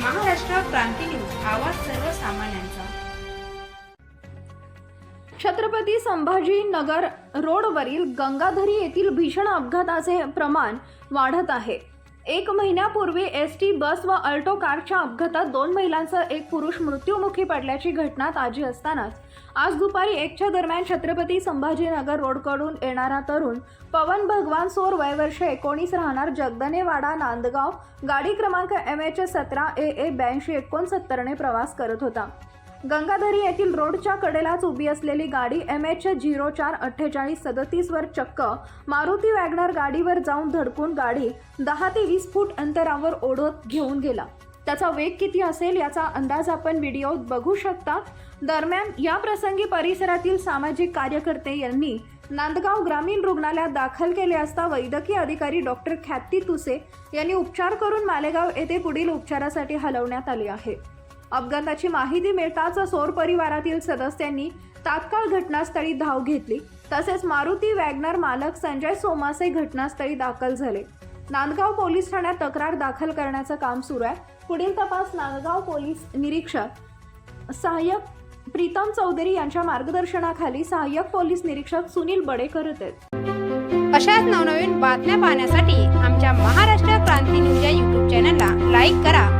Maharashtra Kranti news आवाज सर्वसामान्यांचा. छत्रपती संभाजी नगर रोडवरील गंगाधरी येथील भीषण अपघाताचे प्रमाण वाढत आहे. एक महिन्यापूर्वी एस टी बस व अल्टो कारच्या अपघातात दोन महिलांसह एक पुरुष मृत्युमुखी पडल्याची घटना ताजी असतानाच. आज दुपारी एकच्या दरम्यान छत्रपती संभाजीनगर रोडकडून येणारा तरुण पवन भगवान सोर वयवर्ष एकोणीस राहणार जगदनेवाडा नांदगाव गाडी क्रमांक एम एच सतरा ए ए ब्याऐंशी एकोणसत्तरने प्रवास करत होता. गंगाधरी येथील रोडच्या कडेलाच उभी असलेली गाडी एम एच झिरो चार अठ्ठेचाळीस सदतीसवर चक्क मारुती वॅगनर गाडीवर जाऊन धडकून गाडी दहा ते वीस फूट अंतरावर ओढत घेऊन गेला. त्याचा वेग किती असेल याचा अंदाज आपण व्हिडिओत बघू शकता. दरम्यान या प्रसंगी परिसरातील सामाजिक कार्यकर्ते यांनी नांदगाव ग्रामीण रुग्णालयात दाखल केले असता वैद्यकीय अधिकारी डॉक्टर ख्याती तुसे यांनी उपचार करून मालेगाव येथे पुढील उपचारासाठी हलवण्यात आले आहे. अपघाताची माहिती मिळताच सोर परिवारातील सदस्यांनी तात्काळ घटनास्थळी धाव घेतली. तसेच मारुती वॅगनर मालक संजय सोमासे घटनास्थळी दाखल झाले. नांदगाव पोलीस ठाण्यात तक्रार दाखल करण्याचं काम सुरू आहे. पुढील तपास नांदगाव पोलीस निरीक्षक सहाय्यक प्रीतम चौधरी यांच्या मार्गदर्शनाखाली सहाय्यक पोलीस निरीक्षक सुनील बडे करत आहेत अशाच नवनवीन बातम्या पाहण्यासाठी आमच्या महाराष्ट्र क्रांती न्यूज या यूट्यूब चॅनलला लाईक करा.